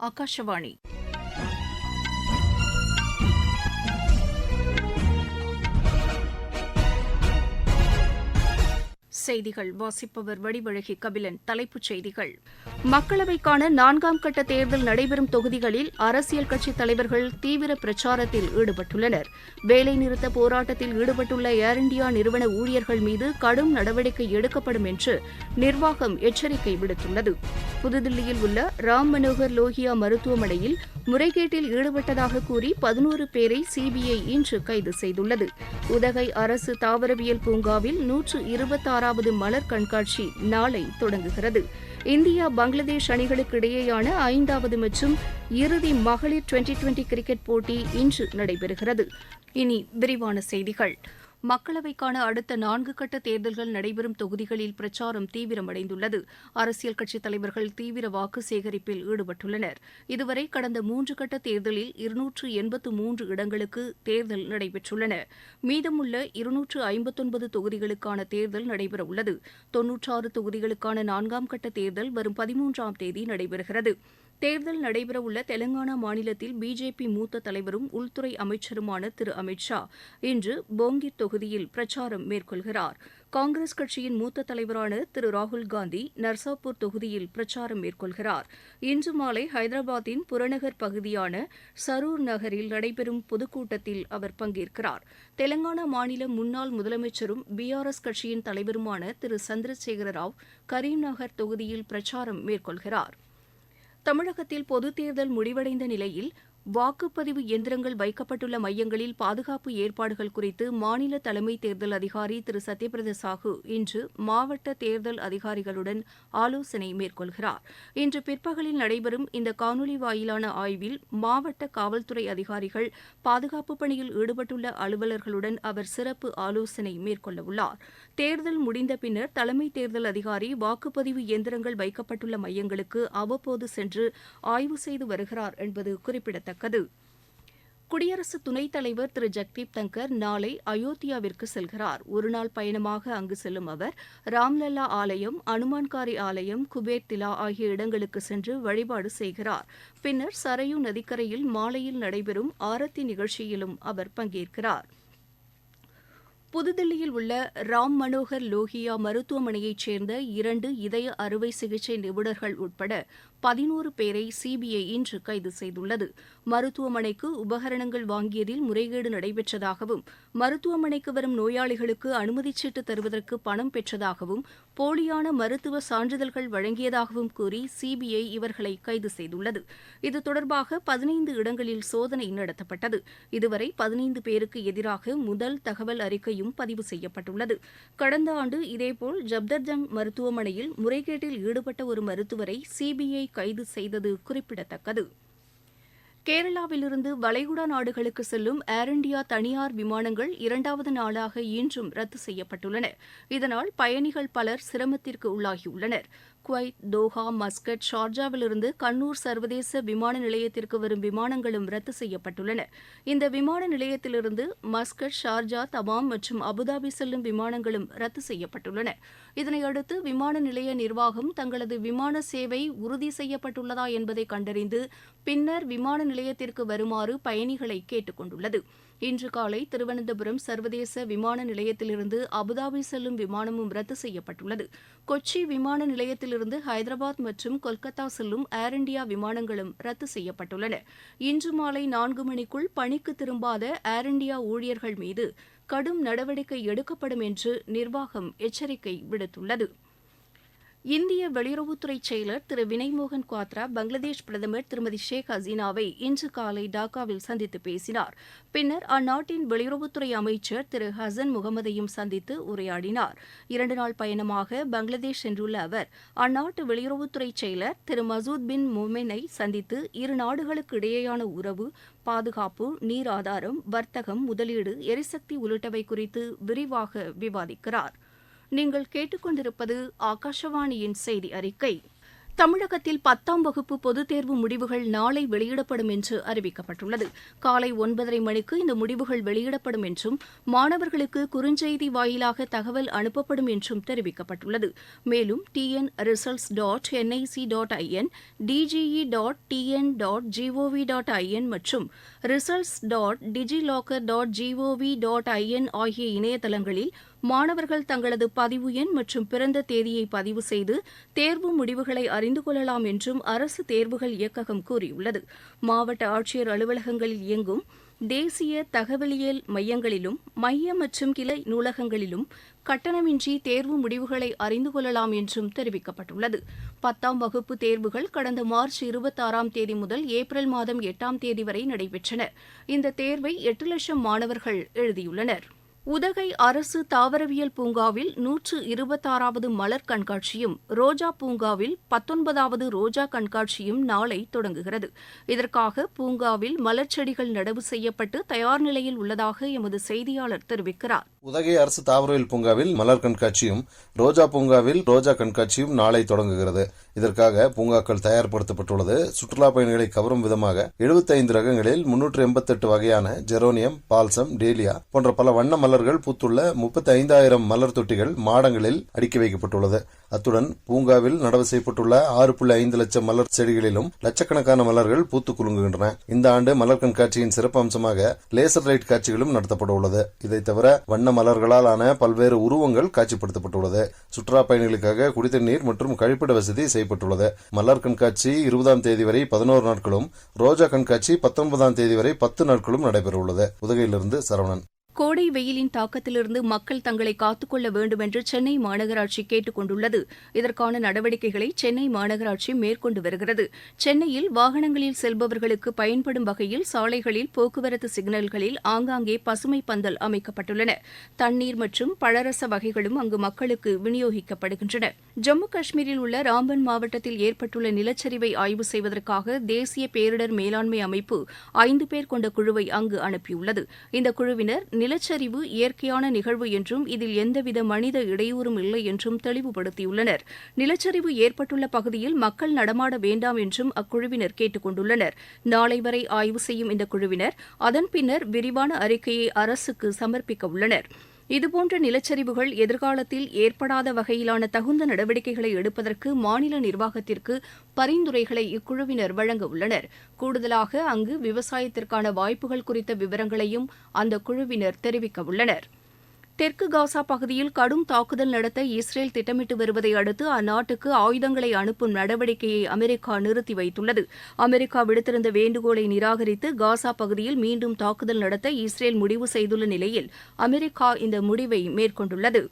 ಆಕಾಶವಾಣಿ செய்திகள். வாசிப்பவர் வடிவழகி கபிலன் தலைப்புச் செய்திகள். மக்களவைக்கான நான்காம் கட்ட தேர்தல் நடைபெறும் தொகுதிகளில் அரசியல் கட்சித் தலைவர்கள் தீவிர பிரச்சாரத்தில் ஈடுபட்டுள்ளனர். வேலைநிறுத்த போராட்டத்தில் ஈடுபட்டுள்ள ஏர் இண்டியா நிறுவன ஊழியர்கள் மீது கடும் நடவடிக்கை எடுக்கப்படும் என்று நிர்வாகம் எச்சரிக்கை விடுத்துள்ளது. புதுதில்லியில் உள்ள ராம் மனோகர் லோகியா மருத்துவமனையில் முறைகேட்டில் ஈடுபட்டதாக கூறி பதினோரு பேரை சிபிஐ இன்று கைது செய்துள்ளது. உதகை அரசு தாவரவியல் பூங்காவில் நூற்று இருபத்தாறாவது மலர் கண்காட்சி நாளை தொடங்குகிறது. இந்தியா பங்களாதேஷ் அணிகளுக்கு இடையேயான ஐந்தாவது மற்றும் இறுதி மகளிர் டுவெண்டி டுவெண்டி கிரிக்கெட் போட்டி இன்று நடைபெறுகிறது. இனி விரிவான செய்திகள். மக்களவைக்கான அடுத்த நான்கு கட்ட தேர்தல்கள் நடைபெறும் தொகுதிகளில் பிரச்சாரம் தீவிரமடைந்துள்ளது. அரசியல் கட்சித் தலைவர்கள் தீவிர வாக்கு சேகரிப்பில் ஈடுபட்டுள்ளனர். இதுவரை கடந்த மூன்று கட்ட தேர்தலில் இருநூற்று எண்பத்து மூன்று இடங்களுக்கு தேர்தல் நடைபெற்றுள்ளன. மீதமுள்ள இருநூற்று ஐம்பத்தொன்பது தொகுதிகளுக்கான தேர்தல் நடைபெறவுள்ளது. தொன்னூற்றாறு தொகுதிகளுக்கான நான்காம் கட்ட தேர்தல் வரும் பதிமூன்றாம் தேதி நடைபெறுகிறது. தேர்தல் நடைபெறவுள்ள தெலங்கானா மாநிலத்தில் பிஜேபி மூத்த தலைவரும் உள்துறை அமைச்சருமான திரு. அமித் ஷா இன்று போங்கிர் தொகுதியில் பிரச்சாரம் மேற்கொள்கிறார். காங்கிரஸ் கட்சியின் மூத்த தலைவரான திரு. ராகுல்காந்தி நர்சாப்பூர் தொகுதியில் பிரச்சாரம் மேற்கொள்கிறார். இன்று மாலை ஹைதராபாத்தின் புறநகர் பகுதியான சரூர் நகரில் நடைபெறும் பொதுக்கூட்டத்தில் அவர் பங்கேற்கிறார். தெலங்கானா மாநில முன்னாள் முதலமைச்சரும் பிஆர்எஸ் கட்சியின் தலைவருமான திரு. சந்திரசேகர ராவ் கரீம்நகர் தொகுதியில் பிரச்சாரம் மேற்கொள்கிறார். தமிழகத்தில் பொதுத் தேர்தல் முடிவடைந்த நிலையில் வாக்குப்பதிவு எந்திரங்கள் வைக்கப்பட்டுள்ள மையங்களில் பாதுகாப்பு ஏற்பாடுகள் குறித்து மாநில தலைமை தேர்தல் அதிகாரி திரு. சத்யபிரத சாஹூ இன்று மாவட்ட தேர்தல் அதிகாரிகளுடன் ஆலோசனை மேற்கொள்கிறார். இன்று பிற்பகலில் நடைபெறும் இந்த காணொலி வாயிலான ஆய்வில் மாவட்ட காவல்துறை அதிகாரிகள் பாதுகாப்பு பணியில் ஈடுபட்டுள்ள அலுவலர்களுடன் அவர் சிறப்பு ஆலோசனை மேற்கொள்ளவுள்ளார் தேர்தல் முடிந்த பின்னர் தலைமை தேர்தல் அதிகாரி வாக்குப்பதிவு இயந்திரங்கள் வைக்கப்பட்டுள்ள மையங்களுக்கு அவ்வப்போது சென்று ஆய்வு செய்து வருகிறார் என்பது குறிப்பிடத்தக்கது. குடியரசு துணைத் தலைவர் திரு. ஜெக்தீப் தங்கர் நாளை அயோத்தியாவிற்கு செல்கிறார். ஒருநாள் பயணமாக அங்கு செல்லும் அவர் ராம்லல்லா ஆலயம் அனுமான்காரி ஆலயம் குபேர் திலா ஆகிய இடங்களுக்கு சென்று வழிபாடு செய்கிறார். பின்னர் சரையு நதிக்கரையில் மாலையில் நடைபெறும் ஆரத்தி நிகழ்ச்சியிலும் அவர் பங்கேற்கிறார். புதுதில்லியில் உள்ள ராம் மனோகர் லோகியா மருத்துவமனையைச் சேர்ந்த இரண்டு இதய அறுவை சிகிச்சை நிபுணர்கள் உட்பட பதினோரு பேரை சிபிஐ இன்று கைது செய்துள்ளது. மருத்துவமனைக்கு உபகரணங்கள் வாங்கியதில் முறைகேடு நடைபெற்றதாகவும் மருத்துவமனைக்கு வரும் நோயாளிகளுக்கு அனுமதிச் சீட்டு தருவதற்கு பணம் பெற்றதாகவும் போலியான மருத்துவ சான்றிதழ்கள் வழங்கியதாகவும் கூறி சிபிஐ இவர்களை கைது செய்துள்ளது. இது தொடர்பாக பதினைந்து இடங்களில் சோதனை நடத்தப்பட்டது. இதுவரை பதினைந்து பேருக்கு எதிராக முதல் தகவல் அறிக்கையும் பதிவு செய்யப்பட்டுள்ளது. கடந்த ஆண்டு இதேபோல் ஜப்தர்ஜங் மருத்துவமனையில் முறைகேட்டில் ஈடுபட்ட ஒரு மருத்துவரை சிபிஐ கைது செய்தது குறிப்பிடத்தக்கது. கேரளாவிலிருந்து வளைகுடா நாடுகளுக்கு செல்லும் ஏர் இண்டியா தனியார் விமானங்கள் இரண்டாவது நாளாக இன்றும் ரத்து செய்யப்பட்டுள்ளன. இதனால் பயணிகள் பலர் சிரமத்திற்கு உள்ளாகியுள்ளனர். குவைத் தோஹா மஸ்கட் ஷார்ஜாவிலிருந்து கண்ணூர் சர்வதேச விமான நிலையத்திற்கு வரும் விமானங்களும் ரத்து செய்யப்பட்டுள்ளன. இந்த விமான நிலையத்திலிருந்து மஸ்கட் ஷார்ஜா தமாம் மற்றும் அபுதாபி செல்லும் விமானங்களும் ரத்து செய்யப்பட்டுள்ளன. இதனையடுத்து விமான நிலைய நிர்வாகம் தங்களது விமான சேவை உறுதி செய்யப்பட்டுள்ளதா என்பதை கண்டறிந்து பின்னர் விமான நிலையத்திற்கு வருமாறு பயணிகளை கேட்டுக் கொண்டுள்ளது இன்று காலை திருவனந்தபுரம் சர்வதேச விமான நிலையத்திலிருந்து அபுதாபி செல்லும் விமானமும் ரத்து செய்யப்பட்டுள்ளது. கொச்சி விமான நிலையத்திலிருந்து ஹைதராபாத் மற்றும் கொல்கத்தா செல்லும் ஏர் இண்டியா விமானங்களும் ரத்து செய்யப்பட்டுள்ளன. இன்று மாலை நான்கு மணிக்குள் பணிக்கு திரும்பாத ஏர் இண்டியா ஊழியர்கள் மீது கடும் நடவடிக்கை எடுக்கப்படும் என்று நிர்வாகம் எச்சரிக்கை விடுத்துள்ளது. இந்திய வெளியுறவுத்துறை செயலர் திரு வினய்மோகன் குவாத்ரா பங்களாதேஷ் பிரதமர் திருமதி ஷேக் ஹசீனாவை இன்று காலை டாக்காவில் சந்தித்து பேசினார். பின்னர் அந்நாட்டின் வெளியுறவுத்துறை அமைச்சர் திரு ஹசன் முகமதையும் சந்தித்து உரையாடினார். இரண்டு நாள் பயணமாக பங்களாதேஷ் சென்றுள்ள அவர் அந்நாட்டு வெளியுறவுத்துறை செயலர் திரு மசூத் பின் மொமெனை சந்தித்து இரு நாடுகளுக்கு இடையேயான உறவு பாதுகாப்பு நீர் ஆதாரம் வர்த்தகம் முதலீடு எரிசக்தி உள்ளிட்டவை குறித்து விரிவாக விவாதிக்கிறார். நீங்கள் கேட்டுக்கொண்டிருப்பது ஆகாஷவாணியின் செய்தி அறிக்கை. தமிழகத்தில் பத்தாம் வகுப்பு பொதுத் தேர்வு முடிவுகள் நாளை வெளியிடப்படும் என்று அறிவிக்கப்பட்டுள்ளது. காலை ஒன்பதரை மணிக்கு இந்த முடிவுகள் வெளியிடப்படும் என்றும் மாணவர்களுக்கு குறுஞ்செய்தி வாயிலாக தகவல் அனுப்பப்படும் என்றும் தெரிவிக்கப்பட்டுள்ளது. மேலும் TN results dot NIC dot IN DGE dot TN dot GOV dot IN மற்றும் results dot DigiLocker dot GOV dot IN ஆகிய இணையதளங்களில் மாணவர்கள் தங்களது பதிவு எண் மற்றும் பிறந்த தேதியை பதிவு செய்து தேர்வு முடிவுகளை அறிந்து கொள்ளலாம் என்றும் அரசு தேர்வுகள் இயக்ககம் கூறியுள்ளது. மாவட்ட ஆட்சியர் அலுவலகங்களில் இயங்கும் தேசிய தகவலியல் மையங்களிலும் மைய மற்றும் கிளை நூலகங்களிலும் கட்டணமின்றி தேர்வு முடிவுகளை அறிந்து கொள்ளலாம் என்றும் தெரிவிக்கப்பட்டுள்ளது. பத்தாம் வகுப்பு தேர்வுகள் கடந்த மார்ச் இருபத்தாறாம் தேதி முதல் ஏப்ரல் மாதம் எட்டாம் தேதி வரை நடைபெற்றன. இந்த தேர்வை எட்டு லட்சம் மாணவர்கள் எழுதியுள்ளனர். உதகை அரசு தாவரவியல் பூங்காவில் நூற்று இருபத்தாறாவது மலர் கண்காட்சியும் ரோஜா பூங்காவில் பத்தொன்பதாவது ரோஜா கண்காட்சியும் நாளை தொடங்குகிறது. இதற்காக பூங்காவில் மலர் செடிகள் நடவு செய்யப்பட்டு தயார் நிலையில் உள்ளதாக எமது செய்தியாளர் தெரிவிக்கிறார். உதகை அரசு தாவரவியல் பூங்காவில் மலர் கண்காட்சியும் ரோஜா பூங்காவில் ரோஜா கண்காட்சியும் நாளை தொடங்குகிறது. இதற்காக பூங்காக்கள் தயார்படுத்தப்பட்டுள்ளது. சுற்றுலா பயணிகளை கவரும் விதமாக 75 ரகங்களில் முன்னூற்று எண்பத்தெட்டு வகையான ஜெரோனியம் பால்சம் டேலியா போன்ற பல வண்ண மலர்கள் பூத்துள்ள முப்பத்தி ஐந்தாயிரம் மலர் தொட்டிகள் மாடங்களில் அடுக்கி வைக்கப்பட்டுள்ளது. அத்துடன் பூங்காவில் நடவு செய்யப்பட்டுள்ள ஆறு புள்ளி ஐந்து லட்சம் மலர் செடிகளிலும் லட்சக்கணக்கான மலர்கள் பூத்து குலுங்குகின்றன. இந்த ஆண்டு மலர் கண்காட்சியின் சிறப்பு அம்சமாக லேசர் லைட் காட்சிகளும் நடத்தப்பட உள்ளது. இதை தவிர வண்ண மலர்களால் ஆன பல்வேறு உருவங்கள் காட்சிப்படுத்தப்பட்டுள்ளது. சுற்றுலா பயணிகளுக்காக குடித்தண்ணீர் மற்றும் கழிப்பிட வசதி செய்யப்பட்டுள்ளது. மலர் கண்காட்சி இருபதாம் தேதி வரை பதினோரு நாட்களும் ரோஜா கண்காட்சி பத்தொன்பதாம் தேதி வரை பத்து நாட்களும் நடைபெறவுள்ளது. உதகையிலிருந்து சரவணன். கோடை வெயிலின் தாக்கத்திலிருந்து மக்கள் தங்களை காத்துக்கொள்ள வேண்டும் என்று சென்னை மாநகராட்சி கேட்டுக் கொண்டுள்ளது. இதற்கான நடவடிக்கைகளை சென்னை மாநகராட்சி மேற்கொண்டு வருகிறது. சென்னையில் வாகனங்களில் செல்பவர்களுக்கு பயன்படும் வகையில் சாலைகளில் போக்குவரத்து சிக்னல்களில் ஆங்காங்கே பசுமை பந்தல் அமைக்கப்பட்டுள்ளன. தண்ணீர் மற்றும் பழரச வகைகளும் அங்கு மக்களுக்கு விநியோகிக்கப்படுகின்றன. ஜம்மு காஷ்மீரில் உள்ள ராம்பன் மாவட்டத்தில் ஏற்பட்டுள்ள நிலச்சரிவை ஆய்வு செய்வதற்காக தேசிய பேரிடர் மேலாண்மை அமைப்பு ஐந்து பேர் கொண்ட குழுவை அங்கு அனுப்பியுள்ளது. இந்த குழுவினர் நிலச்சரிவு இயற்கையான நிகழ்வு என்றும் இதில் எந்தவித மனித இடையூறும் இல்லை என்றும் தெளிவுபடுத்தியுள்ளனர். நிலச்சரிவு ஏற்பட்டுள்ள பகுதியில் மக்கள் நடமாட வேண்டாம் என்றும் அக்குழுவினர் கேட்டுக் கொண்டுள்ளனர் நாளை வரை ஆய்வு செய்யும் இந்த குழுவினர் அதன் பின்னர் விரிவான அறிக்கையை அரசுக்கு சமர்ப்பிக்க உள்ளனா் இதுபோன்ற நிலச்சரிவுகள் எதிர்காலத்தில் ஏற்படாத வகையிலான தகுந்த நடவடிக்கைகளை எடுப்பதற்கு மாநில நிர்வாகத்திற்கு பரிந்துரைகளை இக்குழுவினர் வழங்க உள்ளனர். கூடுதலாக அங்கு விவசாயத்திற்கான வாய்ப்புகள் குறித்த விவரங்களையும் அந்த குழுவினர் தெரிவிக்க உள்ளனா் தெற்கு காசா பகுதியில் கடும் தாக்குதல் நடத்த இஸ்ரேல் திட்டமிட்டு வருவதை அடுத்து அந்நாட்டுக்கு ஆயுதங்களை அனுப்பும் நடவடிக்கையை அமெரிக்கா நிறுத்தி வைத்துள்ளது. அமெரிக்கா விடுத்திருந்த வேண்டுகோளை நிராகரித்து காசா பகுதியில் மீண்டும் தாக்குதல் நடத்த இஸ்ரேல் முடிவு செய்துள்ள நிலையில் அமெரிக்கா இந்த முடிவை மேற்கொண்டுள்ளது.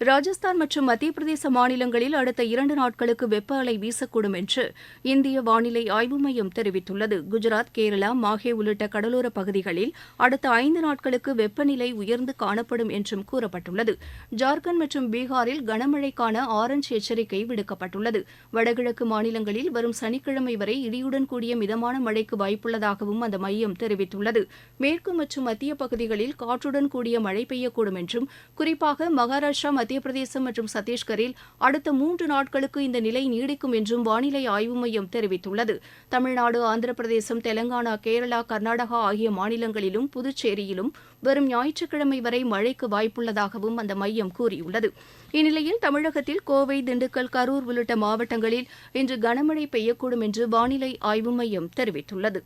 ராஜஸ்தான் மற்றும் மத்திய பிரதேச மாநிலங்களில் அடுத்த இரண்டு நாட்களுக்கு வெப்ப அலை வீசக்கூடும் என்று இந்திய வானிலை ஆய்வு மையம் தெரிவித்துள்ளது. குஜராத் கேரளா மாஹே உள்ளிட்ட கடலோர பகுதிகளில் அடுத்த ஐந்து நாட்களுக்கு வெப்பநிலை உயர்ந்து காணப்படும் என்றும் கூறப்பட்டுள்ளது. ஜார்க்கண்ட் மற்றும் பீகாரில் கனமழைக்கான ஆரஞ்ச் எச்சரிக்கை விடுக்கப்பட்டுள்ளது. வடகிழக்கு மாநிலங்களில் வரும் சனிக்கிழமை வரை இடியுடன் கூடிய மிதமான மழைக்கு வாய்ப்புள்ளதாகவும் அந்த மையம் தெரிவித்துள்ளது. மேற்கு மற்றும் மத்திய பகுதிகளில் காற்றுடன் கூடிய மழை பெய்யக்கூடும் என்றும் குறிப்பாக மகாராஷ்டிரா மத்திய பிரதேசம் மற்றும் சத்தீஸ்கரில் அடுத்த மூன்று நாட்களுக்கு இந்த நிலை நீடிக்கும் என்றும் வானிலை ஆய்வு மையம் தெரிவித்துள்ளது. தமிழ்நாடு ஆந்திர பிரதேசம் தெலங்கானா கேரளா கர்நாடகா ஆகிய மாநிலங்களிலும் புதுச்சேரியிலும் வரும் ஞாயிற்றுக்கிழமை வரை மழைக்கு வாய்ப்புள்ளதாகவும் அந்த மையம் கூறியுள்ளது. இந்நிலையில் தமிழகத்தில் கோவை திண்டுக்கல் கரூர் உள்ளிட்ட மாவட்டங்களில் இன்று கனமழை பெய்யக்கூடும் என்று வானிலை ஆய்வு மையம் தெரிவித்துள்ளது.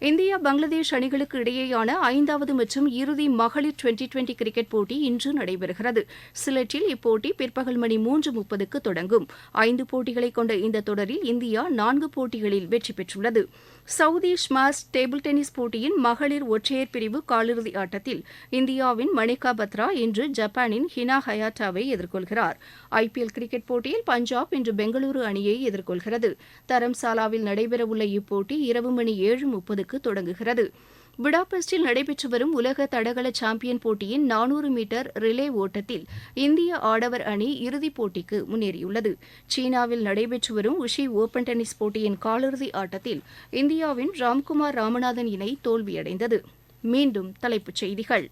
இந்தியா பங்களாதேஷ் அணிகளுக்கு இடையேயான ஐந்தாவது மற்றும் இறுதி மகளிர் டுவெண்டி டுவெண்டி கிரிக்கெட் போட்டி இன்று நடைபெறுகிறது. சிலட்டில் இப்போட்டி பிற்பகல் மணி மூன்று முப்பதுக்கு தொடங்கும். ஐந்து போட்டிகளை கொண்ட இந்த தொடரில் இந்தியா நான்கு போட்டிகளில் வெற்றி பெற்றுள்ளது. சவுதி ஸ்மாஷ் டேபிள் டென்னிஸ் போட்டியின் மகளிர் ஒற்றையர் பிரிவு காலிறுதி ஆட்டத்தில் இந்தியாவின் மணிகா பத்ரா இன்று ஜப்பானின் ஹினா ஹயாட்டாவை எதிர்கொள்கிறார். ஐபிஎல் கிரிக்கெட் போட்டியில் பஞ்சாப் இன்று பெங்களூரு அணியை எதிர்கொள்கிறது. தரம்சாலாவில் நடைபெறவுள்ள இப்போட்டி இரவு மணி ஏழு முப்பதுக்கு தொடங்குகிறது. புடாபெஸ்டில் நடைபெற்று வரும் உலக தடகள சாம்பியன் போட்டியின் நானூறு மீட்டர் ரிலே ஓட்டத்தில் இந்திய ஆடவர் அணி இறுதிப் போட்டிக்கு முன்னேறியுள்ளது. சீனாவில் நடைபெற்று வரும் உஷி ஓபன் டென்னிஸ் போட்டியின் காலிறுதி ஆட்டத்தில் இந்தியாவின் ராம்குமார் ராமநாதன் இணை தோல்வியடைந்தது. மீண்டும் தலைப்புச் செய்திகள்.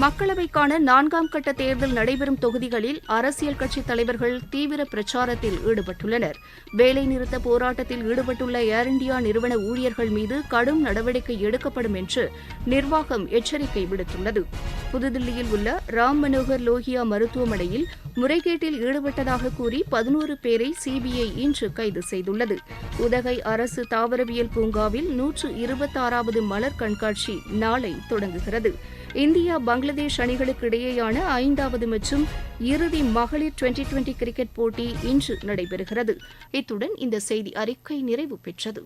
மக்களவைக்கான நான்காம் கட்ட தேர்தல் நடைபெறும் தொகுதிகளில் அரசியல் கட்சித் தலைவர்கள் தீவிர பிரச்சாரத்தில் ஈடுபட்டுள்ளனர். வேலைநிறுத்த போராட்டத்தில் ஈடுபட்டுள்ள ஏர் இண்டியா நிறுவன ஊழியர்கள் மீது கடும் நடவடிக்கை எடுக்கப்படும் என்று நிர்வாகம் எச்சரிக்கை விடுத்துள்ளது. புதுதில்லியில் உள்ள ராம் மனோகர் லோகியா மருத்துவமனையில் முறைகேட்டில் ஈடுபட்டதாக கூறி பதினோரு பேரை சிபிஐ இன்று கைது செய்துள்ளது. உதகை அரசு தாவரவியல் பூங்காவில் நூற்று இருபத்தாறாவது மலர் கண்காட்சி நாளை தொடங்குகிறது. இந்தியா பங்களாதேஷ் அணிகளுக்கு இடையேயான ஐந்தாவது மற்றும் இறுதி மகளிர் டுவெண்டி டுவெண்டி கிரிக்கெட் போட்டி இன்று நடைபெறுகிறது. இத்துடன் இந்த செய்தி அறிக்கை நிறைவு பெற்றது.